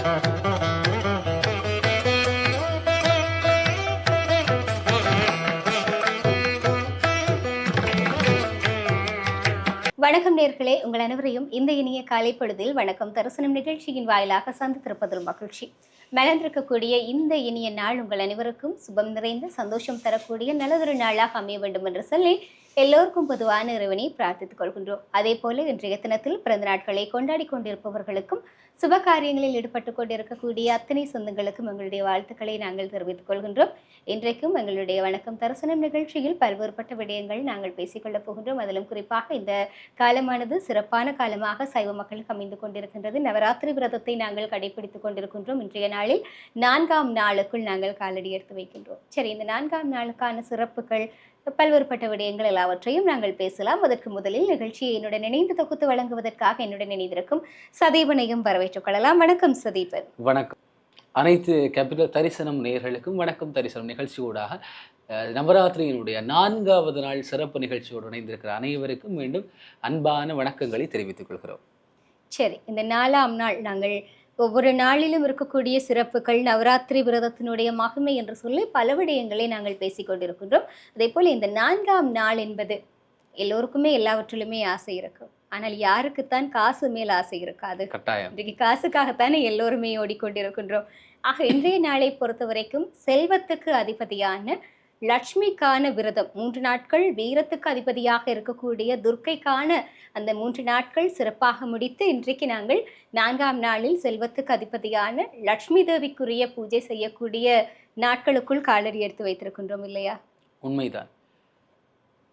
வணக்கம் நேர்களே உங்கள் அனைவரையும் இந்த இனிய காலை பொழுதில் வணக்கம். தரிசனம் நிகழ்ச்சியின் வாயிலாக சந்தித்திருப்பதில் மகிழ்ச்சி. மலர்ந்திருக்கக்கூடிய இந்த இனிய நாள் உங்கள் அனைவருக்கும் சுபம் நிறைந்த சந்தோஷம் தரக்கூடிய நல்லதொரு நாளாக அமைய வேண்டும் என்று சொல்லி எல்லோருக்கும் பொதுவான இறைவனை பிரார்த்தித்துக் கொள்கின்றோம். அதே போல இன்றைய தினத்தில் பிறந்த நாட்களை கொண்டாடி கொண்டிருப்பவர்களுக்கும் சுப காரியங்களில் ஈடுபட்டு கொண்டிருக்கக்கூடிய அத்தனை சொந்தங்களுக்கும் எங்களுடைய வாழ்த்துக்களை நாங்கள் தெரிவித்துக் கொள்கின்றோம். இன்றைக்கும் எங்களுடைய வணக்கம் தரிசனம் நிகழ்ச்சியில் பல்வேறுபட்ட விடயங்கள் நாங்கள் பேசிக்கொள்ளப் போகின்றோம். அதிலும் குறிப்பாக இந்த காலமானது சிறப்பான காலமாக சைவ மக்களுக்கு அமைந்து கொண்டிருக்கின்றது. நவராத்திரி விரதத்தை நாங்கள் கடைபிடித்துக் கொண்டிருக்கின்றோம். இன்றைய நாளில் நான்காம் நாளுக்குள் நாங்கள் காலடி எடுத்து வைக்கின்றோம். சரி இந்த நான்காம் நாளுக்கான சிறப்புகள் பல்வேறுபட்ட விடயங்கள் எல்லாவற்றையும் நாங்கள் பேசலாம். அதற்கு முதலில் நிகழ்ச்சியை என்னுடன் இணைந்து தொகுத்து வழங்குவதற்காக என்னுடன் இணைந்திருக்கும் சதீபனையும் வரவேற்றுக் கொள்ளலாம். வணக்கம் சதீபன். வணக்கம். அனைத்து கேபிட்டல் தரிசனம் நேயர்களுக்கும் வணக்கம். தரிசனம் நிகழ்ச்சியூடாக நவராத்திரியினுடைய நான்காவது நாள் சிறப்பு நிகழ்ச்சியோடு இணைந்திருக்கிற அனைவருக்கும் மீண்டும் அன்பான வணக்கங்களை தெரிவித்துக் கொள்கிறோம். சரி இந்த நாலாம் நாள் நாங்கள் ஒவ்வொரு நாளிலும் இருக்கக்கூடிய சிறப்புகள் நவராத்திரி விரதத்தினுடைய மகிமை என்று சொல்லி பல விடயங்களை நாங்கள் பேசிக் கொண்டிருக்கின்றோம். அதே போல் இந்த நான்காம் நாள் என்பது எல்லோருக்குமே எல்லாவற்றிலுமே ஆசை இருக்கும் ஆனால் யாருக்குத்தான் காசு மேல் ஆசை இருக்காது? கட்டாயம். இன்றைக்கு காசுக்காகத்தானே எல்லோருமே ஓடிக்கொண்டிருக்கின்றோம். ஆக இன்றைய நாளை பொறுத்த வரைக்கும் செல்வத்துக்கு அதிபதியான லட்சுமிக்கான விரதம். மூன்று நாட்கள் வீரத்துக்கு அதிபதியாக இருக்கக்கூடிய துர்க்கைக்கான அந்த மூன்று நாட்கள் சிறப்பாக முடித்து இன்றைக்கு நாங்கள் நான்காம் நாளில் செல்வத்துக்கு அதிபதியான லட்சுமி தேவிக்குரிய பூஜை செய்யக்கூடிய நாட்களுக்குள் காலடி எடுத்து வைத்திருக்கின்றோம் இல்லையா? உண்மைதான்.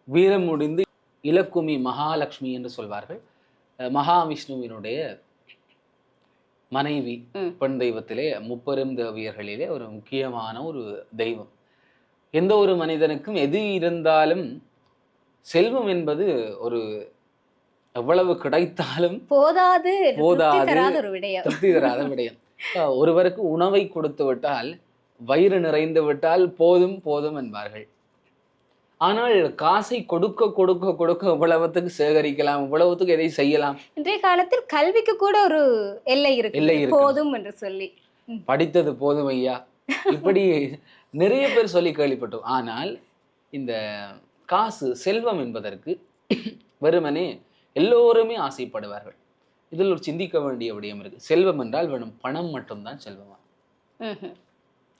வீரம் முடிந்து இலக்குமி மகாலட்சுமி என்று சொல்வார்கள். மகாவிஷ்ணுவினுடைய மனைவி. பெண் தெய்வத்திலே முப்பெரும் தேவியர்களிலே ஒரு முக்கியமான ஒரு தெய்வம். எந்த ஒரு மனிதனுக்கும் எது இருந்தாலும் செல்வம் என்பது ஒரு எவ்வளவு கிடைத்தாலும் போதாது திருப்தி போதாது. தராத விடயம். திருப்தி தராத விடயம். அஹ், ஒருவருக்கு உணவை கொடுத்து விட்டால் வயிறு நிறைந்து விட்டால் போதும் போதும் என்பார்கள். ஆனால் காசை கொடுக்க கொடுக்க கொடுக்க இவ்வளவுத்துக்கு சேகரிக்கலாம் இவ்வளவுத்துக்கு எதை செய்யலாம்? இன்றைய காலத்தில் கல்விக்கு கூட ஒரு எல்லை இருக்கு. எல்லை இருக்கு. போதும் என்று சொல்லி. படித்தது போதும் ஐயா. இப்படி நிறைய பேர் சொல்லி கேள்விப்பட்டோம். ஆனால் இந்த காசு செல்வம் என்பதற்கு வெறுமனே எல்லோருமே ஆசைப்படுவார்கள். இதில் ஒரு சிந்திக்க வேண்டிய விடயம் இருக்கு. செல்வம் என்றால் வெறும் பணம் மட்டும்தான் செல்வமா.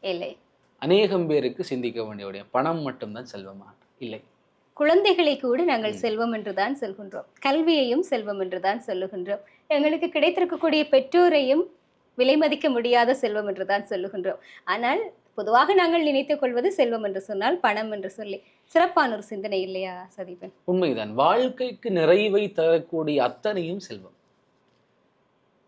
இல்லை. அநேகம் பேருக்கு சிந்திக்க வேண்டிய விடயம் பணம் மட்டும்தான் செல்வமா? இல்லை. குழந்தைகளை கூட நாங்கள் செல்வம் என்றுதான் சொல்கின்றோம். கல்வியையும் செல்வம் என்றுதான் சொல்லுகின்றோம். எங்களுக்கு கிடைத்திருக்கக்கூடிய பெற்றோரையும் விலை மதிக்க முடியாத செல்வம் என்றுதான் சொல்லுகின்றோம். ஆனால் பொதுவாக நாங்கள் நினைத்துக் கொள்வது செல்வம் என்று சொன்னால் பணம் என்று சொல்லி. சிறப்பான ஒரு சிந்தனை இல்லையா சதீபன்? உண்மைதான். வாழ்க்கைக்கு நிறைவை தரக்கூடிய அத்தனையும் செல்வம்.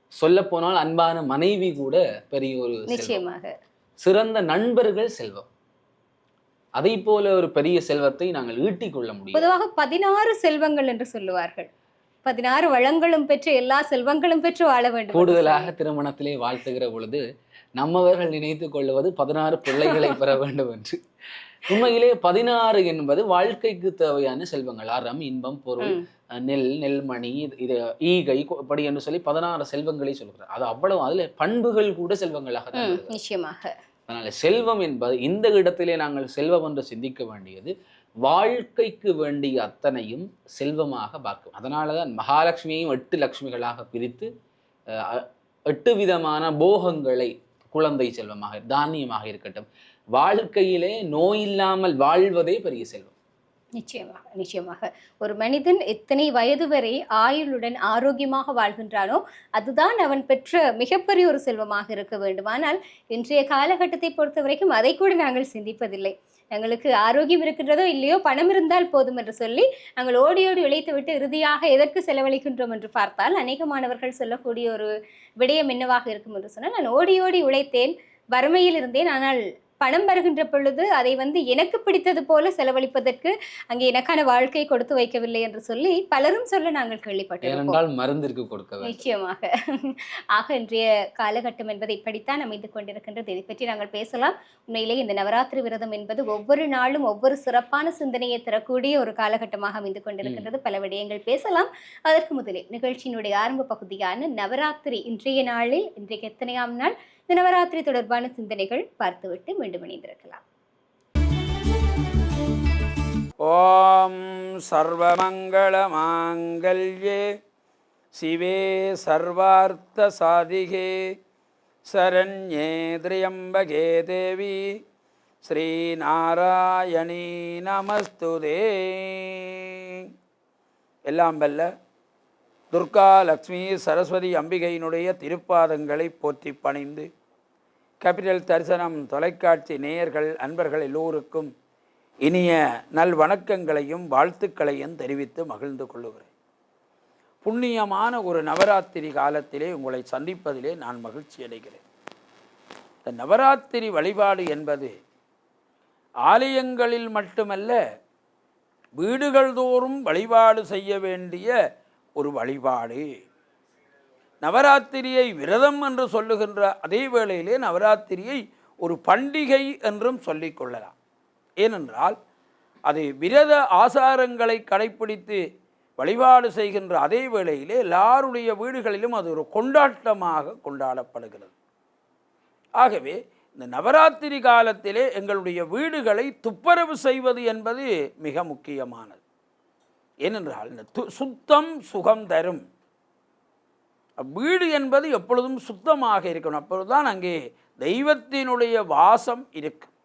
சொல்ல போனால் அன்பான மனைவி கூட பெரிய ஒரு. நிச்சயமாக. சிறந்த நண்பர்கள் செல்வம். அதை போல ஒரு பெரிய செல்வத்தை நாங்கள் ஈட்டிக் கொள்ள முடியும். பொதுவாக பதினாறு செல்வங்கள் என்று சொல்லுவார்கள். பதினாறு வளங்களும் பெற்று எல்லா செல்வங்களும் பெற்று வாழ வேண்டும். கூடுதலாக திருமணத்திலே வாழ்த்துகிற பொழுது நம்மவர்கள் நினைத்துக் கொள்வது பதினாறு பிள்ளைகளை பெற வேண்டும் என்று. உண்மையிலே பதினாறு என்பது வாழ்க்கைக்கு தேவையான செல்வங்கள். அறம் இன்பம் பொருள் நெல் நெல்மணி இது- ஈகை இப்படி என்று சொல்லி பதினாறு செல்வங்களை சொல்கிறார். அது அவ்வளவு அதுல பண்புகள் கூட செல்வங்களாக தான். நிச்சயமாக. அதனால செல்வம் என்பது இந்த இடத்திலே நாங்கள் செல்வம் என்று சிந்திக்க வேண்டியது. வாழ்க்கைக்கு வேண்டிய அத்தனையும் செல்வமாக பார்க்கும். அதனால தான் மகாலட்சுமியையும் எட்டு லக்ஷ்மிகளாக பிரித்து எட்டு விதமான போகங்களை குழந்தை செல்வமாக தானியமாக இருக்கட்டும். வாழ்க்கையிலே நோய் இல்லாமல் வாழ்வதே பெரிய செல்வம். நிச்சயமாக நிச்சயமாக. ஒரு மனிதன் எத்தனை வயது வரை ஆயுளுடன் ஆரோக்கியமாக வாழ்கின்றானோ அதுதான் அவன் பெற்ற மிகப்பெரிய ஒரு செல்வமாக இருக்க வேண்டும். ஆனால் இன்றைய காலகட்டத்தை பொறுத்த வரைக்கும் அதை கூட நாங்கள் சிந்திப்பதில்லை. எங்களுக்கு ஆரோக்கியம் இருக்கின்றதோ இல்லையோ பணம் இருந்தால் போதும் என்று சொல்லி நாங்கள் ஓடி ஓடி உழைத்து விட்டு இறுதியாக எதற்கு செலவழிக்கின்றோம் என்று பார்த்தால் அநேக மாணவர்கள் சொல்லக்கூடிய ஒரு விடயம் என்னவாக இருக்கும் என்று சொன்னால் நான் ஓடி ஓடி உழைத்தேன் வறுமையில் இருந்தேன் ஆனால் பணம் வருகின்ற பொழுது அதை வந்து எனக்கு பிடித்தது போல செலவழிப்பதற்கு அங்கே எனக்கான வாழ்க்கை கொடுத்து வைக்கவில்லை என்று சொல்லி பலரும் சொல்ல நாங்கள் கேள்விப்பட்டிருக்கோம் மருந்திற்கு கொடுக்க நிச்சயமாக. ஆக இன்றைய காலகட்டம் என்பது இப்படித்தான் அமைந்து கொண்டிருக்கின்றது. இதை பற்றி நாங்கள் பேசலாம். உண்மையிலே இந்த நவராத்திரி விரதம் என்பது ஒவ்வொரு நாளும் ஒவ்வொரு சிறப்பான சிந்தனையை தரக்கூடிய ஒரு காலகட்டமாக அமைந்து கொண்டிருக்கின்றது. பல விடயங்கள் பேசலாம். அதற்கு முதலில் நிகழ்ச்சியினுடைய ஆரம்ப பகுதியான நவராத்திரி இன்றைய நாளில் இன்றைக்கு எத்தனையாம் நாள்? இந்த நவராத்திரி தொடர்பான சிந்தனைகள் பார்த்துவிட்டு மீண்டும் இணைந்திருக்கலாம். ஓம் சர்வமங்கள மாங்கல்யே சிவே சர்வார்த்த சாதிகே சரண்யே திரியம்பகே தேவி ஸ்ரீநாராயணி நமஸ்துதே. எல்லாம் வல்ல துர்கா லக்ஷ்மி சரஸ்வதி அம்பிகையினுடைய திருப்பாதங்களை போற்றி பணிந்து கேபிட்டல் தரிசனம் தொலைக்காட்சி நேயர்கள் அன்பர்கள் எல்லோருக்கும் இனிய நல் வணக்கங்களையும் வாழ்த்துக்களையும் தெரிவித்து மகிழ்ந்து கொள்ளுகிறேன். புண்ணியமான ஒரு நவராத்திரி காலத்திலே உங்களை சந்திப்பதிலே நான் மகிழ்ச்சி அடைகிறேன். இந்த நவராத்திரி வழிபாடு என்பது ஆலயங்களில் மட்டுமல்ல வீடுகள் தோறும் வழிபாடு செய்ய வேண்டிய ஒரு வழிபாடு. நவராத்திரியை விரதம் என்று சொல்லுகின்ற அதே வேளையிலே நவராத்திரியை ஒரு பண்டிகை என்றும் சொல்லிக் கொள்ளலாம். ஏனென்றால் அது விரத ஆசாரங்களை கடைப்பிடித்து வழிபாடு செய்கின்ற அதே வேளையிலே எல்லாருடைய வீடுகளிலும் அது ஒரு கொண்டாட்டமாக கொண்டாடப்படுகிறது. ஆகவே இந்த நவராத்திரி காலத்திலே எங்களுடைய வீடுகளை துப்புரவு செய்வது என்பது மிக முக்கியமானது. ஏனென்றால் இந்த து சுத்தம் சுகம் தரும். வீடு என்பது எப்பொழுதும் சுத்தமாக இருக்கணும். அப்பொழுதுதான் அங்கே தெய்வத்தினுடைய வாசம் இருக்கும்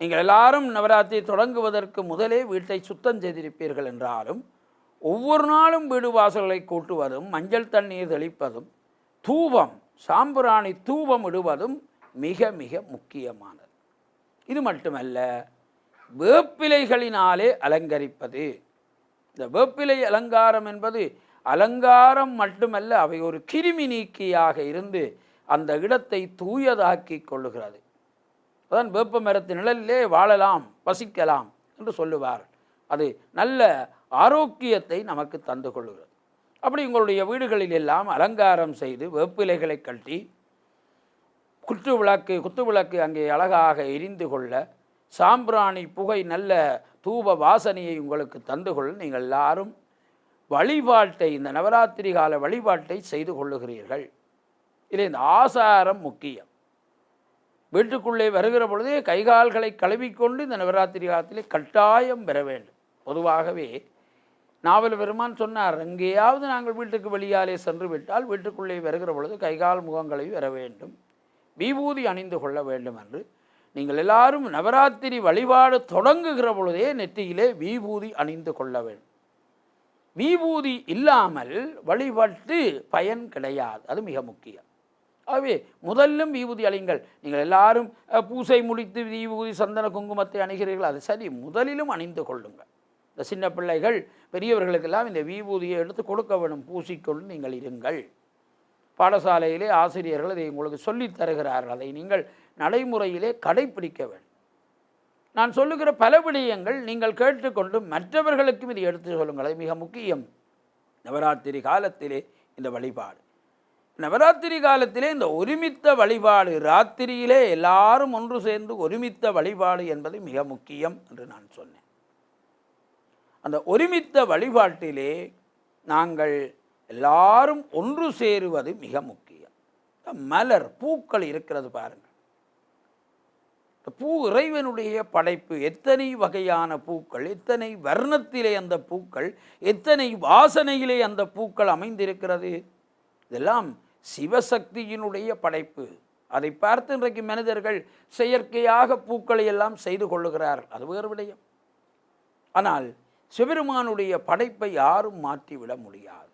நீங்கள் எல்லாரும் நவராத்திரி தொடங்குவதற்கு முதலே வீட்டை சுத்தம் செய்திருப்பீர்கள் என்றாலும் ஒவ்வொரு நாளும் வீடு வாசல்களை கூட்டுவதும் மஞ்சள் தண்ணீர் தெளிப்பதும் தூபம் சாம்பிராணி தூபம் இடுவதும் மிக மிக முக்கியமானது. இது மட்டுமல்ல வேப்பிலைகளினாலே அலங்கரிப்பது. இந்த வேப்பிலை அலங்காரம் என்பது அலங்காரம் மட்டுமல்ல அவை ஒரு கிருமி நீக்கியாக இருந்து அந்த இடத்தை தூயதாக்கி கொள்ளுகிறது. அதான் வேப்ப மரத்து நிழலிலே வாழலாம் வசிக்கலாம் என்று சொல்லுவார். அது நல்ல ஆரோக்கியத்தை நமக்கு தந்து கொள்ளுகிறது. அப்படி உங்களுடைய வீடுகளில் எல்லாம் அலங்காரம் செய்து வேப்பிலைகளை கட்டி குத்து விளக்கு குத்து விளக்கு அங்கே அழகாக எரிந்து கொள்ள சாம்பிராணி புகை நல்ல தூப வாசனையை உங்களுக்கு தந்து கொள்ள நீங்கள் எல்லாரும் வழிபாட்டை இந்த நவராத்திரி கால வழிபாட்டை செய்து கொள்ளுகிறீர்கள். இதில் இந்த ஆசாரம் முக்கியம். வீட்டுக்குள்ளே வருகிற பொழுதே கைகால்களை கழுவிக்கொண்டு இந்த நவராத்திரி காலத்திலே கட்டாயம் பெற வேண்டும். பொதுவாகவே நாவல் பெருமான் சொன்னார் எங்கேயாவது நாங்கள் வீட்டுக்கு வெளியாலே சென்று விட்டால் வீட்டுக்குள்ளே வருகிற பொழுது கைகால் முகங்களை வர வேண்டும். விபூதி அணிந்து கொள்ள வேண்டும் என்று. நீங்கள் எல்லாரும் நவராத்திரி வழிபாடு தொடங்குகிற பொழுதே நெற்றியிலே விபூதி அணிந்து கொள்ள வேண்டும். விபூதி இல்லாமல் வழிபட்டு பயன் கிடையாது. அது மிக முக்கியம். ஆகவே முதல்லும் விபூதி அழியுங்கள். நீங்கள் எல்லாரும் பூசை முடித்து விபூதி சந்தன குங்குமத்தை அணிகிறீர்கள். அது சரி முதலிலும் அணிந்து கொள்ளுங்கள். இந்த சின்ன பிள்ளைகள் பெரியவர்களுக்கெல்லாம் இந்த விபூதியை எடுத்து கொடுக்க வேண்டும் பூசிக்கொண்டு நீங்கள் இருங்கள். பாடசாலையிலே ஆசிரியர்கள் அதை உங்களுக்கு சொல்லித் தருகிறார்கள். அதை நீங்கள் நடைமுறையிலே கடைப்பிடிக்க வேண்டும். நான் சொல்லுகிற பல விடயங்கள் நீங்கள் கேட்டுக்கொண்டு மற்றவர்களுக்கும் இதை எடுத்து சொல்லுங்கள். அது மிக முக்கியம். நவராத்திரி காலத்திலே இந்த வழிபாடு. நவராத்திரி காலத்திலே இந்த ஒருமித்த வழிபாடு ராத்திரியிலே எல்லாரும் ஒன்று சேர்ந்து ஒருமித்த வழிபாடு என்பது மிக முக்கியம் என்று நான் சொன்னேன். அந்த ஒருமித்த வழிபாட்டிலே நாங்கள் எல்லாரும் ஒன்று சேருவது மிக முக்கியம். மலர் பூக்கள் இருக்கிறது பாருங்கள். இந்த பூ இறைவனுடைய படைப்பு எத்தனை வகையான பூக்கள் எத்தனை வர்ணத்திலே அந்த பூக்கள் எத்தனை வாசனையிலே அந்த பூக்கள் அமைந்திருக்கிறது? இதெல்லாம் சிவசக்தியினுடைய படைப்பு. அதை பார்த்து இன்றைக்கு மனிதர்கள் செயற்கையாக பூக்களை எல்லாம் செய்து கொள்ளுகிறார்கள் அது வேறு விடயம். ஆனால் சிவபெருமானுடைய படைப்பை யாரும் மாற்றிவிட முடியாது.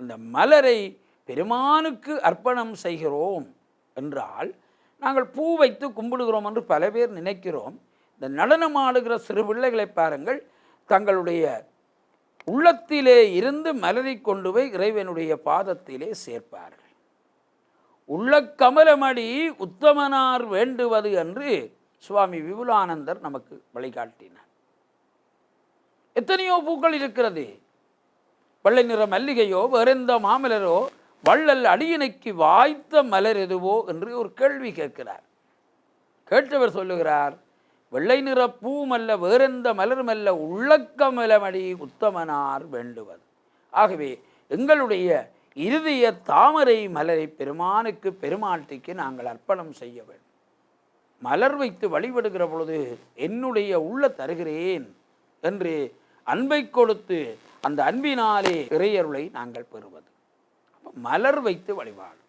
அந்த மலரை பெருமானுக்கு அர்ப்பணம் செய்கிறோம் என்றால் நாங்கள் பூ வைத்து கும்பிடுகிறோம் என்று பல பேர் நினைக்கிறோம். இந்த நடனம் ஆடுகிற சிறு பிள்ளைகளை பாருங்கள். தங்களுடைய உள்ளத்திலே இருந்து மலரை கொண்டு போய் இறைவனுடைய பாதத்திலே சேர்ப்பார்கள். உள்ள கமலமடி உத்தமனார் வேண்டுவது என்று சுவாமி விபுலானந்தர் நமக்கு வழிகாட்டினார். எத்தனையோ பூக்கள் இருக்கிறது. வெள்ளை நிற மல்லிகையோ வேறெந்த மாமலரோ வள்ளல் அடியினைக்கு வாய்த்த மலர் எதுவோ என்று ஒரு கேள்வி கேட்கிறார். கேட்டவர் சொல்லுகிறார் வெள்ளை நிற பூமல்ல வேறெந்த மலருமல்ல உள்ளக்கமலமடி உத்தமனார் வேண்டுவது ஆகவே எங்களுடைய இறுதிய தாமரை மலரை பெருமானுக்கு பெருமாட்டிக்கு நாங்கள் அர்ப்பணம் செய்ய வேண்டும். மலர் வைத்து வழிபடுகிற பொழுது என்னுடைய உள்ள தருகிறேன் என்று அன்பை கொடுத்து அந்த அன்பினாலே இறையருளை நாங்கள் பெறுவது. மலர் வைத்து வழிபாடு.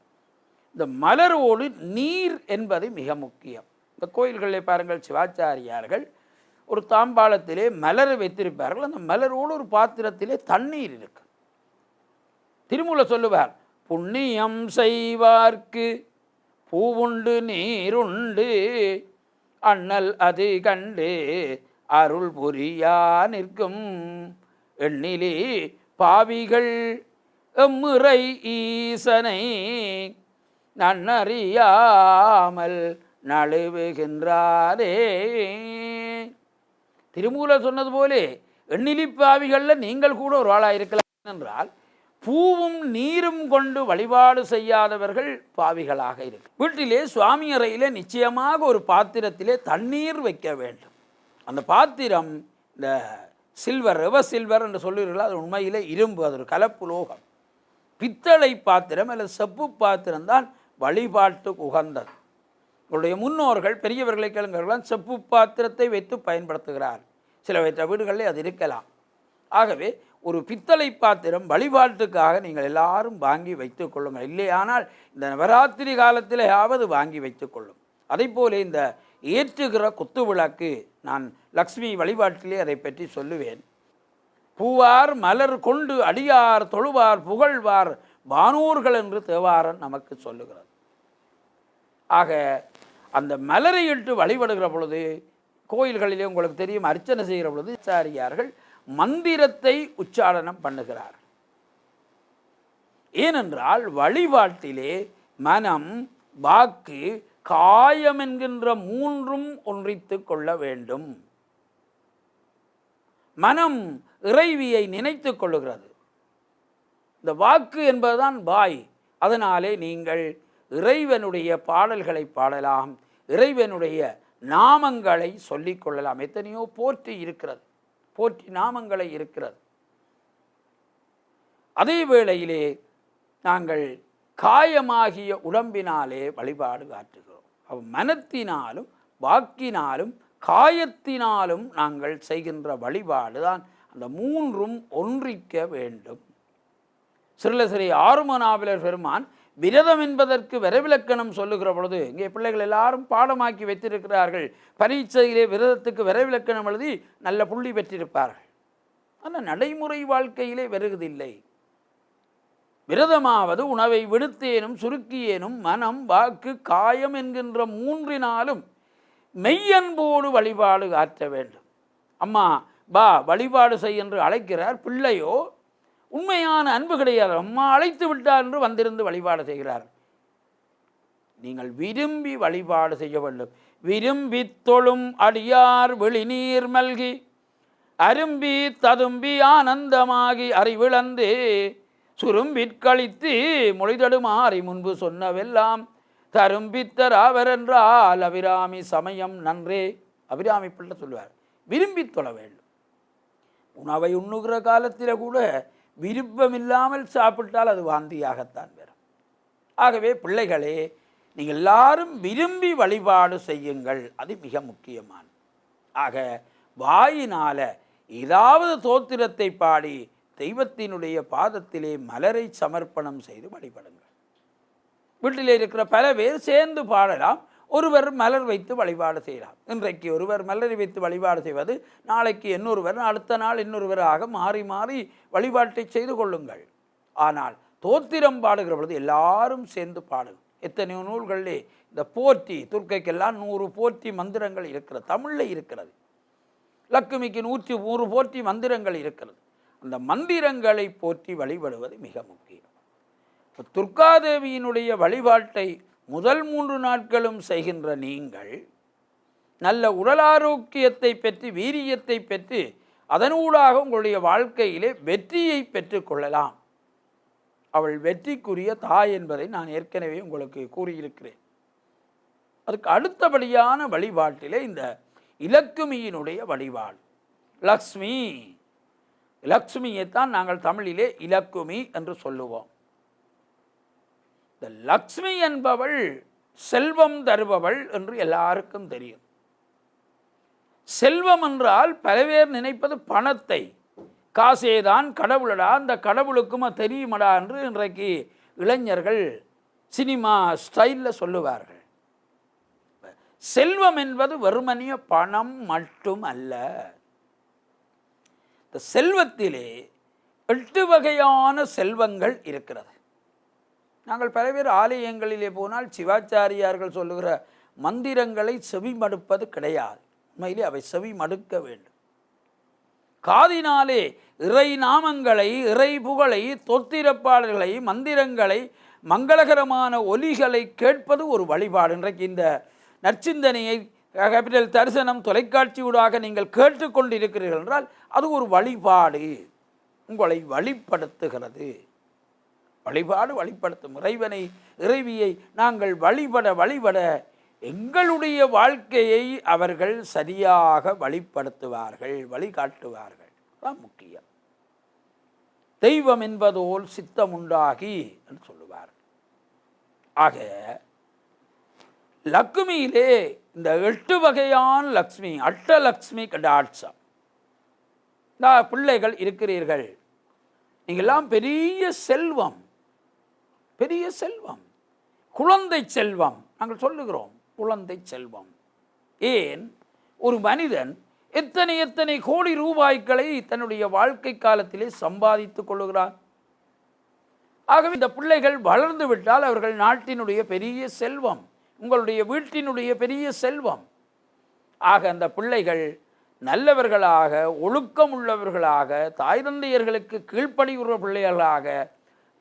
இந்த மலரோடு நீர் என்பது மிக முக்கியம். இந்த கோயில்களில் பாருங்கள் சிவாச்சாரியார்கள் ஒரு தாம்பாளத்திலே மலர் வைத்திருப்பார்கள். அந்த மலரோடு ஒரு பாத்திரத்திலே தண்ணீர் இருக்கு. திருமூல சொல்லுவார் புண்ணியம் செய்வார்க்கு பூவுண்டு நீருண்டு அண்ணல் அது கண்டு அருள் புரியா நிற்கும். எண்ணிலே பாவிகள் எம்முறை ஈசனை நன்னறியாமல் நழுவுகின்றாரே. திருமூலர் சொன்னது போலே எண்ணிலிப்பாவிகளில் நீங்கள் கூட ஒரு ஆளாக இருக்கலாம் என்றால் பூவும் நீரும் கொண்டு வழிபாடு செய்யாதவர்கள் பாவிகளாக இருக்கு வீட்டிலே சுவாமி அறையிலே நிச்சயமாக ஒரு பாத்திரத்திலே தண்ணீர் வைக்க வேண்டும். அந்த பாத்திரம் இந்த சில்வர் எவ சில்வர் என்று சொல்லுவீர்கள் அது உண்மையிலே இரும்பு அது ஒரு கலப்பு லோகம். பித்தளை பாத்திரம் அல்லது செப்பு பாத்திரம் தான் வழிபாட்டுக்கு உகந்தது. உங்களுடைய முன்னோர்கள் பெரியவர்களை கேளுங்கள்லாம் செப்பு பாத்திரத்தை வைத்து பயன்படுத்துகிறார். சில வைத்த வீடுகளில் அது இருக்கலாம். ஆகவே ஒரு பித்தளை பாத்திரம் வழிபாட்டுக்காக நீங்கள் எல்லாரும் வாங்கி வைத்துக் கொள்ளுங்கள். இல்லையானால் இந்த நவராத்திரி காலத்திலேயாவது வாங்கி வைத்துக் கொள்ளும். அதே போல இந்த ஏற்றுகிற குத்து விளக்கு நான் லக்ஷ்மி வழிபாட்டிலே அதை பற்றி சொல்லுவேன். பூவார் மலர் கொண்டு அடியார் தொழுவார் புகழ்வார் வானூர்கள் என்று தேவாரன் நமக்கு சொல்லுகிறது ஆக அந்த மலரை இட்டு வழிபடுகிற பொழுது கோயில்களிலே உங்களுக்கு தெரியும் அர்ச்சனை செய்கிற பொழுது சாரியார்கள் மந்திரத்தை உச்சாரணம் பண்ணுகிறார். ஏனென்றால் வழிபாட்டிலே மனம் வாக்கு காயம் என்கின்ற மூன்றும் ஒன்றித்து கொள்ள வேண்டும். மனம் இறைவியை நினைத்து கொள்ளுகிறது. இந்த வாக்கு என்பதுதான் வாய். அதனாலே நீங்கள் இறைவனுடைய பாடல்களை பாடலாம் இறைவனுடைய நாமங்களை சொல்லிக் கொள்ளலாம். எத்தனையோ போற்றி இருக்கிறது. போற்றி நாமங்களை இருக்கிறது. அதே வேளையிலே நாங்கள் காயமாகிய உடம்பினாலே வழிபாடு காட்டுகிறோம். அவ் மனத்தினாலும் வாக்கினாலும் காயத்தினாலும் நாங்கள் செய்கின்ற வழிபாடு தான் அந்த மூன்றும் ஒன்றிக்க வேண்டும். சிறுலசிறை ஆறுமனாவிலர் பெருமான் விரதம் என்பதற்கு விரைவிலக்கணம் சொல்லுகிற பொழுது இங்கே பிள்ளைகள் எல்லாரும் பாடமாக்கி வைத்திருக்கிறார்கள். பரீட்சையிலே விரதத்துக்கு விரைவிலக்கணம் எழுதி நல்ல புள்ளி பெற்றிருப்பார்கள். ஆனால் நடைமுறை வாழ்க்கையிலே வருவதில்லை. விரதமாவது உணவை விடுத்தேனும் சுருக்கியேனும் மனம் வாக்கு காயம் என்கின்ற மூன்றினாலும் மெய்யன்போடு வழிபாடு ஆற்ற வேண்டும். அம்மா பா வழிபாடு செய் என்று அழைக்கிறார். பிள்ளையோ உண்மையான அன்பு கிடையாது. அம்மா அழைத்து விட்டார் என்று வந்திருந்து வழிபாடு செய்கிறார். நீங்கள் விரும்பி வழிபாடு செய்ய வேண்டும். விரும்பி தொழும் அடியார் வெளிநீர் மல்கி அரும்பி ததும்பி ஆனந்தமாகி அறிவிழந்து சுரும்பிற்கழித்து மொழிதடுமாறி முன்பு சொன்னவெல்லாம் தரும்பித்தராவரென்றால் அபிராமி சமயம் நன்றே. அபிராமி பிள்ளை சொல்லுவார். விரும்பி தொழ வேண்டும். உணவை உண்ணுகிற காலத்தில் கூட விருப்பமில்லாமல் சாப்பிட்டால் அது வாந்தியாகத்தான் வரும். ஆகவே பிள்ளைகளே நீங்கள் எல்லாரும் விரும்பி வழிபாடு செய்யுங்கள். அது மிக முக்கியமானது. ஆக வாயினால் ஏதாவது தோத்திரத்தை பாடி தெய்வத்தினுடைய பாதத்திலே மலரை சமர்ப்பணம் செய்து வழிபடுங்கள். வீட்டில் இருக்கிற பல பேர் சேர்ந்து பாடலாம். ஒருவர் மலர் வைத்து வழிபாடு செய்யலாம். இன்றைக்கு ஒருவர் மலரை வைத்து வழிபாடு செய்வது நாளைக்கு இன்னொருவர் அடுத்த நாள் இன்னொருவராக மாறி மாறி வழிபாட்டை செய்து கொள்ளுங்கள். ஆனால் தோத்திரம் பாடுகிற பொழுது எல்லாரும் சேர்ந்து பாடுங்க. எத்தனையோ நூல்களிலே இந்த போற்றி துர்க்கைக்கெல்லாம் நூறு போற்றி மந்திரங்கள் இருக்கிறது. தமிழில் இருக்கிறது. லக்குமிக்கு நூற்றி நூறு போற்றி மந்திரங்கள் இருக்கிறது. அந்த மந்திரங்களை போற்றி வழிபடுவது மிக முக்கியம். துர்காதேவியினுடைய வழிபாட்டை முதல் மூன்று நாட்களும் செய்கின்ற நீங்கள் நல்ல உடல் ஆரோக்கியத்தை பெற்று வீரியத்தை பெற்று அதனூடாக உங்களுடைய வாழ்க்கையிலே வெற்றியை பெற்றுக்கொள்ளலாம் அவள் வெற்றிக்குரிய தாய் என்பதை நான் ஏற்கனவே உங்களுக்கு கூறியிருக்கிறேன். அதுக்கு அடுத்தபடியான வழிபாட்டிலே இந்த இலக்குமியினுடைய வழிபாடு. லக்ஷ்மி லக்ஷ்மியைத்தான் நாங்கள் தமிழிலே இலக்குமி என்று சொல்லுவோம். இந்த லக்ஷ்மி என்பவள் செல்வம் தருபவள் என்று எல்லாருக்கும் தெரியும். செல்வம் என்றால் பல பேர் நினைப்பது பணத்தை. காசேதான் கடவுளடா அந்த கடவுளுக்குமா தெரியுமடா என்று இன்றைக்கு இளைஞர்கள் சினிமா ஸ்டைலில் சொல்லுவார்கள். செல்வம் என்பது வெறுமனிய பணம் மட்டும் அல்ல. இந்த செல்வத்திலே எட்டு வகையான செல்வங்கள் இருக்கிறது. நாங்கள் பலவேறு ஆலயங்களிலே போனால் சிவாச்சாரியார்கள் சொல்லுகிற மந்திரங்களை செவி மடுப்பது கிடையாது. உண்மையிலே அவை செவி மடுக்க வேண்டும். காதினாலே இறை நாமங்களை இறை புகழை தொத்திரப்பாடல்களை மந்திரங்களை மங்களகரமான ஒலிகளை கேட்பது ஒரு வழிபாடு. இன்றைக்கு இந்த நற்சிந்தனையை கேபிட்டல் தரிசனம் தொலைக்காட்சியூடாக நீங்கள் கேட்டுக்கொண்டிருக்கிறீர்கள் என்றால் அது ஒரு வழிபாடு. உங்களை வழிப்படுத்துகிறது வழிபாடு வழிபடுத்தும் இறைவனை இறைவியை நாங்கள் வழிபட வழிபட எங்களுடைய வாழ்க்கையை அவர்கள் சரியாக வழிப்படுத்துவார்கள் வழிகாட்டுவார்கள். தான் முக்கியம். தெய்வம் என்பதோல் சித்தம் உண்டாகி என்று சொல்லுவார். ஆக லக்ஷ்மியிலே இந்த எட்டு வகையான லக்ஷ்மி அட்டலக்ஷ்மி கடாட்சம் பிள்ளைகள் இருக்கிறீர்கள். நீங்கள்லாம் பெரிய செல்வம். பெரிய செல்வம். குழந்தை செல்வம். நாங்கள் சொல்லுகிறோம் குழந்தை செல்வம். ஏன்? ஒரு மனிதன் எத்தனை எத்தனை கோடி ரூபாய்களை தன்னுடைய வாழ்க்கை காலத்திலே சம்பாதித்துக் கொள்ளுகிறார் ஆகவே இந்த பிள்ளைகள் வளர்ந்து விட்டால் அவர்கள் நாட்டினுடைய பெரிய செல்வம் உங்களுடைய வீட்டினுடைய பெரிய செல்வம். ஆக அந்த பிள்ளைகள் நல்லவர்களாக ஒழுக்கம் உள்ளவர்களாக தாய் தந்தையர்களுக்கு கீழ்ப்படிகிற பிள்ளைகளாக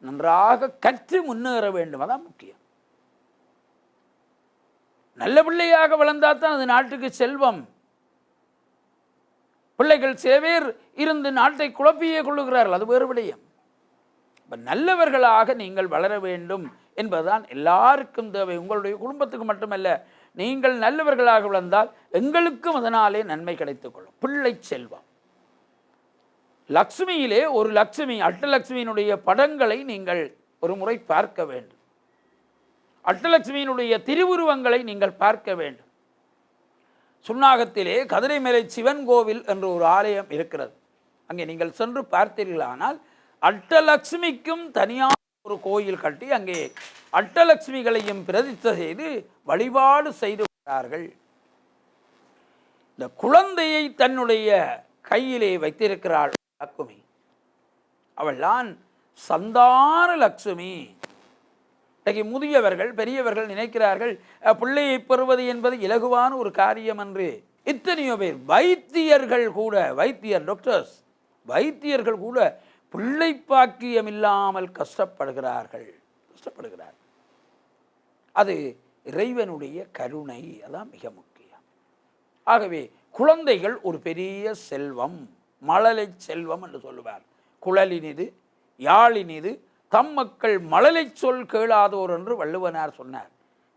நன்றாக கற்று முன்னேற வேண்டும். அதான் முக்கியம். நல்ல பிள்ளையாக வளர்ந்தால் தான் அது நாட்டுக்கு செல்வம். பிள்ளைகள் சில பேர் இருந்து நாட்டை குழப்பியே கொள்ளுகிறார்கள். அது வேறு விடயம். இப்போ நல்லவர்களாக நீங்கள் வளர வேண்டும் என்பதுதான் எல்லாருக்கும் தேவை. உங்களுடைய குடும்பத்துக்கு மட்டுமல்ல நீங்கள் நல்லவர்களாக வளர்ந்தால் எங்களுக்கும் அதனாலே நன்மை கிடைத்துக்கொள்ளும் பிள்ளை செல்வம். லக்ஷ்மியிலே ஒரு லக்ஷ்மி அட்டலக்ஷ்மியினுடைய படங்களை நீங்கள் ஒரு முறை பார்க்க வேண்டும். அட்டலக்ஷ்மியினுடைய திருவுருவங்களை நீங்கள் பார்க்க வேண்டும். சுன்னாகத்திலே கதிரைமலை சிவன் கோவில் என்ற ஒரு ஆலயம் இருக்கிறது. அங்கே நீங்கள் சென்று பார்த்தீர்களானால் அட்டலக்ஷ்மிக்கும் தனியாக ஒரு கோயில் கட்டி அங்கே அட்டலக்ஷ்மிகளையும் பிரதிஷ்டை செய்து வழிபாடு செய்து வந்தார்கள். இந்த குழந்தையை தன்னுடைய கையிலே வைத்திருக்கிறாள். லக்குமி அவள்தான் சந்தான லக்ஷ்மி. இன்றைக்கு முதியவர்கள் பெரியவர்கள் நினைக்கிறார்கள் பிள்ளையை பெறுவது என்பது இலகுவான ஒரு காரியம் என்று இத்தனையோ பேர் வைத்தியர்கள் கூட வைத்தியர் டாக்டர்ஸ் வைத்தியர்கள் கூட பிள்ளை பாக்கியம் இல்லாமல் கஷ்டப்படுகிறார்கள். கஷ்டப்படுகிறார்கள். அது இறைவனுடைய கருணை அதான் மிக முக்கியம். ஆகவே குழந்தைகள் ஒரு பெரிய செல்வம். மழலை செல்வம் என்று சொல்லுவார். குழலினிது யாழினிது தம் மக்கள் மழலை சொல் கேளாதோர் என்று வள்ளுவனார் சொன்னார்.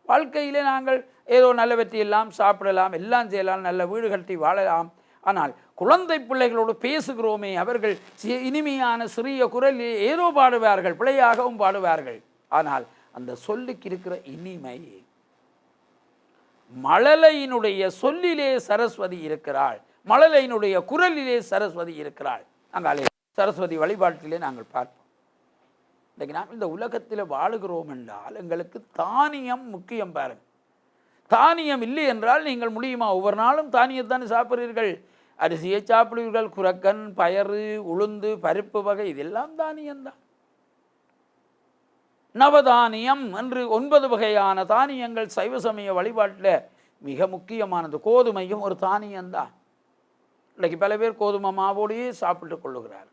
வாழ்க்கையிலே நாங்கள் ஏதோ நல்லவற்றை சாப்பிடலாம் எல்லாம் செய்யலாம் நல்ல வீடு கட்டி வாழலாம். ஆனால் குழந்தை பிள்ளைகளோடு பேசுகிறோமே அவர்கள் சி- இனிமையான சிறிய குரலில் ஏதோ பாடுவார்கள் பிழையாகவும் பாடுவார்கள். ஆனால் அந்த சொல்லுக்கு இருக்கிற இனிமை மழலையினுடைய சொல்லிலே சரஸ்வதி இருக்கிறாள். மழலையினுடைய குரலிலே சரஸ்வதி இருக்கிறாள். நாங்கள் சரஸ்வதி வழிபாட்டிலே நாங்கள் பார்ப்போம். இன்றைக்கு நாம் இந்த உலகத்தில் வாழுகிறோம் என்றால் எங்களுக்கு தானியம் முக்கியம் பாருங்க. தானியம் இல்லை என்றால் நீங்கள் முடியுமா? ஒவ்வொரு நாளும் தானியத்தானே சாப்பிடுறீர்கள். அரிசியை சாப்பிடுவீர்கள் குரக்கன் பயறு உளுந்து பருப்பு வகை இதெல்லாம் தானியம்தான். நவதானியம் என்று ஒன்பது வகையான தானியங்கள் சைவ சமய வழிபாட்டில் மிக முக்கியமானது. கோதுமையும் ஒரு தானியம்தான். இன்றைக்கு பல பேர் கோதுமை மாவோடையே சாப்பிட்டு கொள்ளுகிறார்.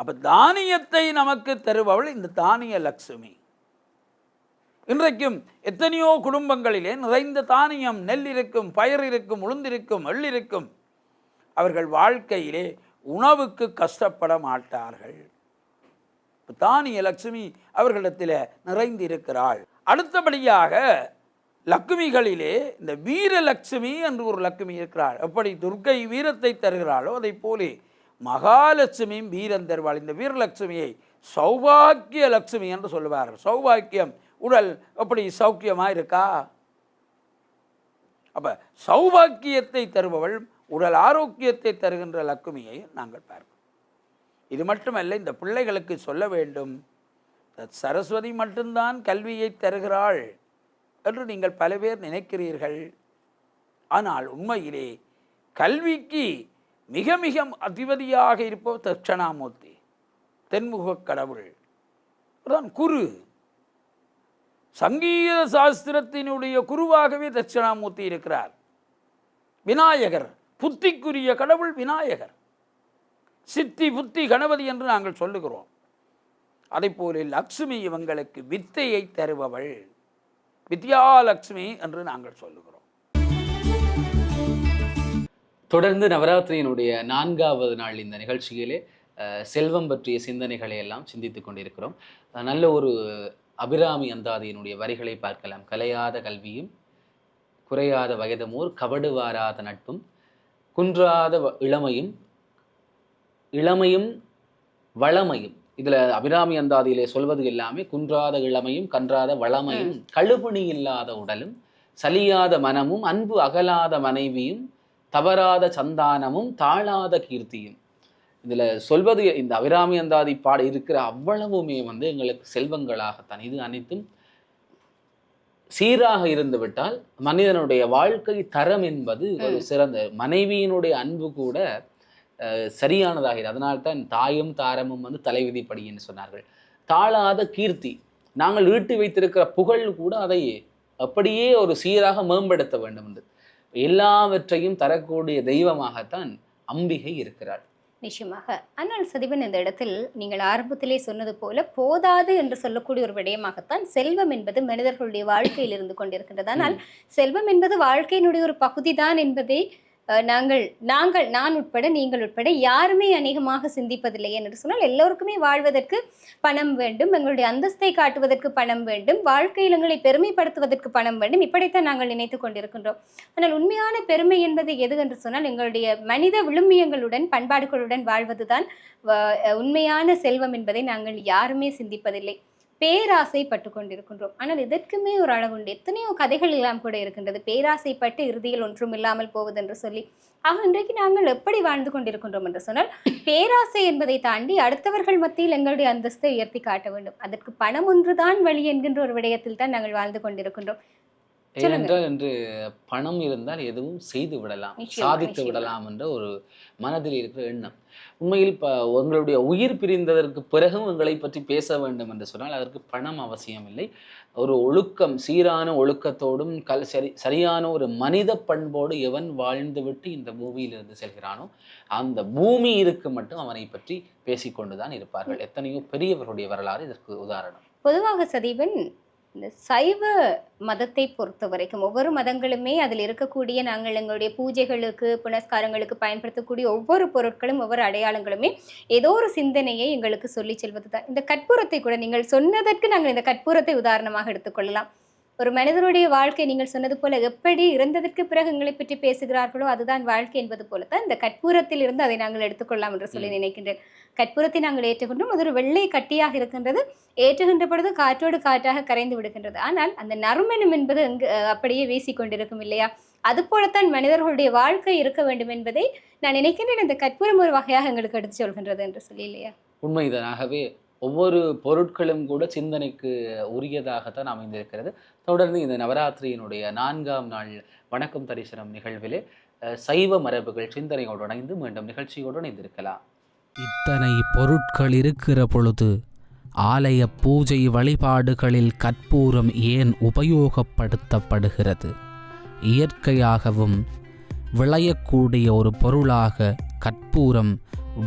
அப்போ தானியத்தை நமக்கு தருபவள் இந்த தானிய லக்ஷ்மி. இன்றைக்கும் எத்தனையோ குடும்பங்களிலே நிறைந்த தானியம் நெல் இருக்கும் பயிர் இருக்கும் உளுந்திருக்கும் எள்ளிருக்கும் அவர்கள் வாழ்க்கையிலே உணவுக்கு கஷ்டப்பட மாட்டார்கள். தானிய லட்சுமி அவர்களிடத்தில் நிறைந்திருக்கிறாள். அடுத்தபடியாக லக்ஷ்மிகளிலே இந்த வீரலட்சுமி என்று ஒரு லக்ஷ்மி இருக்கிறாள். எப்படி துர்க்கை வீரத்தை தருகிறாளோ அதை போலே மகாலட்சுமியும் வீரம் தருவாள். இந்த வீரலட்சுமியை சௌபாக்கிய லட்சுமி என்று சொல்லுவார்கள் சௌபாக்கியம் உடல் எப்படி சௌக்கியமாக இருக்கா? அப்போ சௌபாக்கியத்தை தருபவள் உடல் ஆரோக்கியத்தை தருகின்ற லக்குமியை நாங்கள் பார்க்கிறோம் இது மட்டுமல்ல இந்த பிள்ளைகளுக்கு சொல்ல வேண்டும். சரஸ்வதி மட்டும்தான் கல்வியை தருகிறாள். என்று நீங்கள் பல பேர் நினைக்கிறீர்கள். ஆனால் உண்மையிலே கல்விக்கு மிக மிக அதிபதியாக இருப்பவர் தட்சணாமூர்த்தி தென்முகக் கடவுள். தான் குரு. சங்கீத சாஸ்திரத்தினுடைய குருவாகவே தட்சிணாமூர்த்தி இருக்கிறார். விநாயகர் புத்திக்குரிய கடவுள் விநாயகர். சித்தி புத்தி கணபதி என்று நாங்கள் சொல்லுகிறோம். அதை போல லக்ஷ்மி இவங்களுக்கு வித்தையை தருபவள். வித்யாலட்சுமி என்று நாங்கள் சொல்லுகிறோம். தொடர்ந்து நவராத்திரியினுடைய நான்காவது நாள் இந்த நிகழ்ச்சியிலே செல்வம் பற்றிய சிந்தனைகளை எல்லாம் சிந்தித்துக் கொண்டிருக்கிறோம். நல்ல ஒரு அபிராமி அந்தாதியினுடைய வரிகளை பார்க்கலாம். கலையாத கல்வியும் குறையாத வயதமோர் கபடுவாராத நட்பும் குன்றாத வ- இளமையும் இளமையும் வளமையும் இதுல அபிராமி அந்தாதியிலே சொல்வது எல்லாமே குன்றாத இளமையும் கன்றாத வளமையும் கழுபணி இல்லாத உடலும் சலியாத மனமும் அன்பு அகலாத மனைவியும் தவறாத சந்தானமும் தாழாத கீர்த்தியும். இதுல சொல்வது இந்த அபிராமி அந்தாதி பாட இருக்கிற அவ்வளவுமே வந்து எங்களுக்கு செல்வங்களாகத்தான். இது அனைத்தும் சீராக இருந்து விட்டால் மனிதனுடைய வாழ்க்கை தரம் என்பது ஒரு சிறந்த மனைவியினுடைய அன்பு கூட அஹ், சரியானதாக அதனால்தான் தாயும் தாரமும் வந்து தலைவிதிப்படி என்று சொன்னார்கள். தாழாத கீர்த்தி. நாங்கள் ஈட்டி வைத்திருக்கிற புகழ் கூட அதை அப்படியே ஒரு சீராக மேம்படுத்த வேண்டும் என்று. எல்லாவற்றையும் தரக்கூடிய தெய்வமாகத்தான் அம்பிகை இருக்கிறாள். நிச்சயமாக. ஆனால் சதிவன் இந்த இடத்தில் நீங்கள் ஆரம்பத்திலே சொன்னது போல போதாது என்று சொல்லக்கூடிய ஒரு விடயமாகத்தான் செல்வம் என்பது மனிதர்களுடைய வாழ்க்கையில் இருந்து கொண்டிருக்கின்றது. ஆனால் செல்வம் என்பது வாழ்க்கையினுடைய ஒரு பகுதி தான் என்பதை நாங்கள் நாங்கள் நான் உட்பட நீங்கள் உட்பட யாருமே அநேகமாக சிந்திப்பதில்லை. என்று சொன்னால் எல்லோருக்குமே வாழ்வதற்கு பணம் வேண்டும் எங்களுடைய அந்தஸ்தை காட்டுவதற்கு பணம் வேண்டும் வாழ்க்கையில் எங்களை பெருமைப்படுத்துவதற்கு பணம் வேண்டும். இப்படித்தான் நாங்கள் நினைத்து கொண்டிருக்கின்றோம். ஆனால் உண்மையான பெருமை என்பது எது என்று சொன்னால் எங்களுடைய மனித விழுமியங்களுடன் பண்பாடுகளுடன் வாழ்வதுதான் உண்மையான செல்வம் என்பதை நாங்கள் யாருமே சிந்திப்பதில்லை. பேராசைப்பட்டு கொண்டிருக்கின்றோம் ஆனால் இதற்குமே ஒரு அளவு உண்டு. எத்தனையோ கதைகள் எல்லாம் கூட இருக்கின்றது. பேராசைப்பட்டு இறுதியில் ஒன்றும் இல்லாமல் போவது என்று சொல்லி. ஆக இன்றைக்கு நாங்கள் எப்படி வாழ்ந்து கொண்டிருக்கின்றோம் என்று சொன்னால் பேராசை என்பதை தாண்டி அடுத்தவர்கள் மத்தியில் எங்களுடைய அந்தஸ்தை உயர்த்தி காட்ட வேண்டும். அதற்கு பணம் ஒன்றுதான் வழி என்கின்ற ஒரு விடயத்தில் தான் நாங்கள் வாழ்ந்து கொண்டிருக்கின்றோம். ஏனென்றால் என்று பணம் இருந்தால் எதுவும் செய்து விடலாம் சாதித்து. விடலாம் என்ற ஒரு மனதில் இருக்கிற எண்ணம். உண்மையில் இப்போ உங்களுடைய உயிர் பிரிந்ததற்கு பிறகும் உங்களை பற்றி பேச வேண்டும் என்று சொன்னால் அதற்கு பணம் அவசியம் இல்லை ஒரு ஒழுக்கம் சீரான ஒழுக்கத்தோடும் கல் சரி சரியான ஒரு மனித பண்போடு எவன் வாழ்ந்துவிட்டு இந்த பூமியிலிருந்து செல்கிறானோ அந்த பூமி இருக்கு மட்டும் அவனை பற்றி பேசிக்கொண்டுதான் இருப்பார்கள். எத்தனையோ பெரியவர்களுடைய வரலாறு இதற்கு உதாரணம். பொதுவாக சதீவன் இந்த சைவ மதத்தை பொறுத்த வரைக்கும் ஒவ்வொரு மதங்களுமே அதில் இருக்கக்கூடிய நாங்கள் எங்களுடைய பூஜைகளுக்கு புனஸ்காரங்களுக்கு பயன்படுத்தக்கூடிய ஒவ்வொரு பொருட்களும் ஒவ்வொரு அடையாளங்களுமே ஏதோ ஒரு சிந்தனையை எங்களுக்கு சொல்லி செல்வது தான் இந்த கற்பூரத்தை கூட நீங்கள் சொன்னதற்கு நாங்கள் இந்த கற்பூரத்தை உதாரணமாக எடுத்துக்கொள்ளலாம் ஒரு மனிதனுடைய வாழ்க்கை நீங்கள் சொன்னது போல எப்படி இறந்ததற்கு பிறகு எங்களை பற்றி பேசுகிறார்களோ அதுதான் வாழ்க்கை என்பது போலத்தான் இந்த கற்பூரத்தில் இருந்து அதை நாங்கள் எடுத்துக்கொள்ளலாம் என்று சொல்லி நினைக்கின்றேன். கற்பூரத்தை நாங்கள் ஏற்றுகின்றோம். அது ஒரு வெள்ளை கட்டியாக இருக்கின்றது. ஏற்றுகின்ற பொழுது காற்றோடு காற்றாக கரைந்து விடுகின்றது. ஆனால் அந்த நறுமணம் என்பது அங்கு அப்படியே வீசிக்கொண்டிருக்கும் இல்லையா? அது போலத்தான் மனிதர்களுடைய வாழ்க்கை இருக்க வேண்டும் என்பதை நான் நினைக்கின்றேன். இந்த கற்பூரம் ஒரு வகையாக எங்களுக்கு எடுத்து சொல்கின்றது என்று சொல்லி இல்லையா? உண்மைதானாகவே ஒவ்வொரு பொருட்களும் கூட சிந்தனைக்கு உரியதாகத்தான் அமைந்திருக்கிறது. தொடர்ந்து இந்த நவராத்திரியினுடைய நான்காம் நாள் வணக்கம் தரிசனம் நிகழ்விலே சைவ மரபுகள் சிந்தனையோடு இணைந்து மீண்டும் நிகழ்ச்சியோடு இணைந்திருக்கலாம். இத்தனை பொருட்கள் இருக்கிற பொழுது ஆலய பூஜை வழிபாடுகளில் கற்பூரம் ஏன் உபயோகப்படுத்தப்படுகிறது? இயற்கையாகவும் விளையக்கூடிய ஒரு பொருளாக கற்பூரம்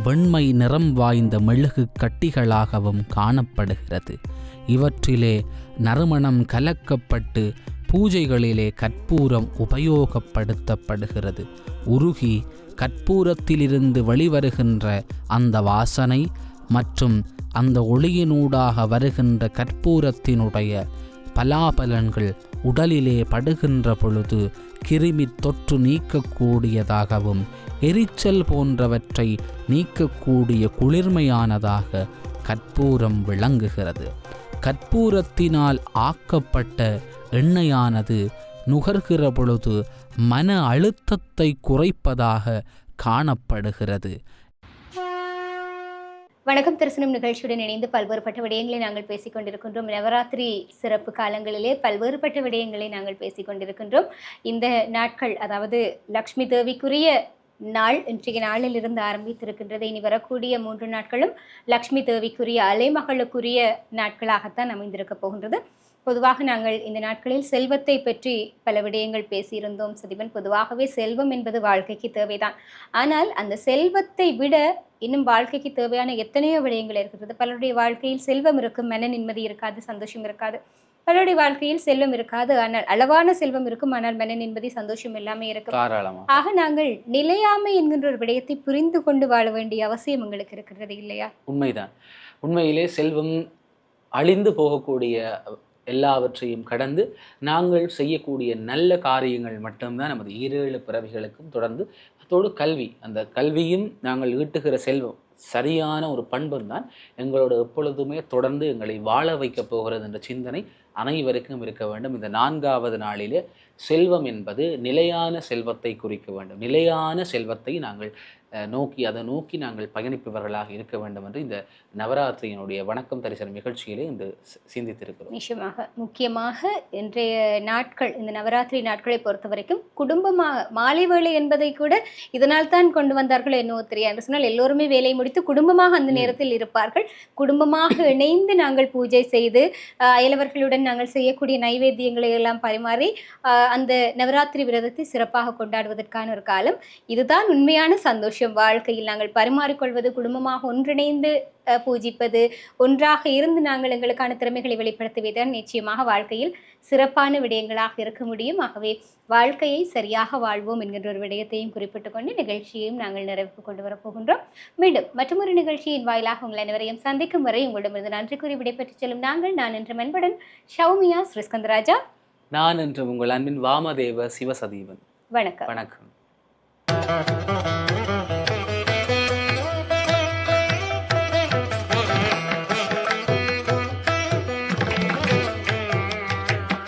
வெண்மை நிறம் வாய்ந்த மெழுகு கட்டிகளாகவும் காணப்படுகிறது. இவற்றிலே நறுமணம் கலக்கப்பட்டு பூஜைகளிலே கற்பூரம் உபயோகப்படுத்தப்படுகிறது. உருகி கற்பூரத்திலிருந்து வெளிவருகின்ற அந்த வாசனை மற்றும் அந்த ஒளியினூடாக வருகின்ற கற்பூரத்தினுடைய பலாபலன்கள் உடலிலே படுகின்ற பொழுது கிருமி தொற்று நீக்கக்கூடியதாகவும் எரிச்சல் போன்றவற்றை நீக்கக்கூடிய குளிர்மையானதாக கற்பூரம் விளங்குகிறது. கற்பூரத்தினால் ஆக்கப்பட்ட எண்ணெயானது நுகர்கிற பொழுது மன அழுத்தத்தை குறைப்பதாக காணப்படுகிறது. வணக்கம் தரிசனம் நிகழ்ச்சியுடன் இணைந்து பல்வேறுபட்ட விடயங்களை நாங்கள் பேசிக் கொண்டிருக்கின்றோம் நவராத்திரி சிறப்பு காலங்களிலே பல்வேறுபட்ட விடயங்களை நாங்கள் பேசிக் கொண்டிருக்கின்றோம் இந்த நாட்கள் அதாவது லக்ஷ்மி தேவிக்குரிய நாள் இன்றைய நாளில் இருந்து ஆரம்பித்திருக்கின்றது. இனி வரக்கூடிய மூன்று நாட்களும் லக்ஷ்மி தேவிக்குரிய அலைமகளுக்குரிய நாட்களாகத்தான் அமைந்திருக்க போகின்றது. பொதுவாக நாங்கள் இந்த நாட்களில் செல்வத்தை பற்றி பல விடயங்கள் பேசியிருந்தோம். சதிபன் பொதுவாகவே செல்வம் என்பது வாழ்க்கைக்கு தேவைதான். ஆனால் அந்த செல்வத்தை விட இன்னும் வாழ்க்கைக்கு தேவையான எத்தனையோ விடயங்கள் இருக்கிறது பலருடைய வாழ்க்கையில் செல்வம் இருக்கும் மன நிம்மதி இருக்காது சந்தோஷம் இருக்காது. பலருடைய வாழ்க்கையில் செல்வம் இருக்காது ஆனால் அளவான செல்வம் இருக்கும் ஆனால் மன நிம்மதி சந்தோஷம் எல்லாமே இருக்கும். ஆக நாங்கள் நிலையாமை என்கின்ற ஒரு விடயத்தை புரிந்து கொண்டு வாழ வேண்டிய அவசியம் எங்களுக்கு இருக்கிறது இல்லையா? உண்மைதான். உண்மையிலே செல்வம் அழிந்து போகக்கூடிய எல்லாவற்றையும் கடந்து நாங்கள் செய்யக்கூடிய நல்ல காரியங்கள் மட்டும்தான் நமது ஈரேழு பிறவிகளுக்கும் தொடர்ந்து அதோடு கல்வி. அந்த கல்வியும் நாங்கள் ஈட்டுகிற செல்வம். சரியான ஒரு பண்பும் தான் எங்களோட எப்பொழுதுமே தொடர்ந்து எங்களை வாழ வைக்கப் போகிறது என்ற சிந்தனை அனைவருக்கும் இருக்க வேண்டும். இந்த நான்காவது நாளிலே செல்வம் என்பது நிலையான செல்வத்தை குறிக்க வேண்டும். நிலையான செல்வத்தை நாங்கள் நோக்கி அதை நோக்கி நாங்கள் பயணிப்பவர்களாக இருக்க வேண்டும் என்று இந்த நவராத்திரியினுடைய வணக்கம் தரிசனம் நிகழ்ச்சியிலே இந்த சி- சிந்தித்திருக்கிறோம். நிச்சயமாக. முக்கியமாக இன்றைய நாட்கள் இந்த நவராத்திரி நாட்களை பொறுத்த வரைக்கும் குடும்பமாக மாலை வேலை என்பதை கூட இதனால் தான் கொண்டு வந்தார்கள் என்னவோ தெரியாது. சொன்னால் எல்லோருமே வேலை முடித்து குடும்பமாக அந்த. நேரத்தில் இருப்பார்கள். குடும்பமாக இணைந்து நாங்கள் பூஜை செய்து அயலவர்களுடன் நாங்கள் செய்யக்கூடிய நைவேத்தியங்களை எல்லாம் பரிமாறி அந்த நவராத்திரி விரதத்தை சிறப்பாக கொண்டாடுவதற்கான ஒரு காலம். இதுதான் உண்மையான சந்தோஷம். வாழ்க்கையில் நாங்கள் பரிமாறிக்கொள்வது குடும்பமாக ஒன்றிணைந்து பூஜிப்பது. ஒன்றாக இருந்து நாங்கள் எங்களுக்கான திறமைகளை வெளிப்படுத்துவதுதான் நிச்சயமாக வாழ்க்கையில் சிறப்பான விடயங்களாக இருக்க முடியும். ஆகவே வாழ்க்கையை சரியாக வாழ்வோம் என்கின்ற ஒரு விடயத்தையும் குறிப்பிட்டுக் கொண்டு நிகழ்ச்சியையும் நாங்கள் நிறைவுக்கு கொண்டு வரப்போகின்றோம் மீண்டும் மற்றொரு நிகழ்ச்சியின் வாயிலாக உங்கள் அனைவரையும் சந்திக்கும் வரை உங்களிடமிருந்து நன்றி கூறி விடைபெற்றுச் செல்லும் நாங்கள். நான் என்ற மென்படன் ஷவுமியா ஸ்ரீஸ்கந்தராஜா. நான் என்று உங்கள் அன்பின் வாமதேவ சிவசதீவன் வணக்கம். வணக்கம்.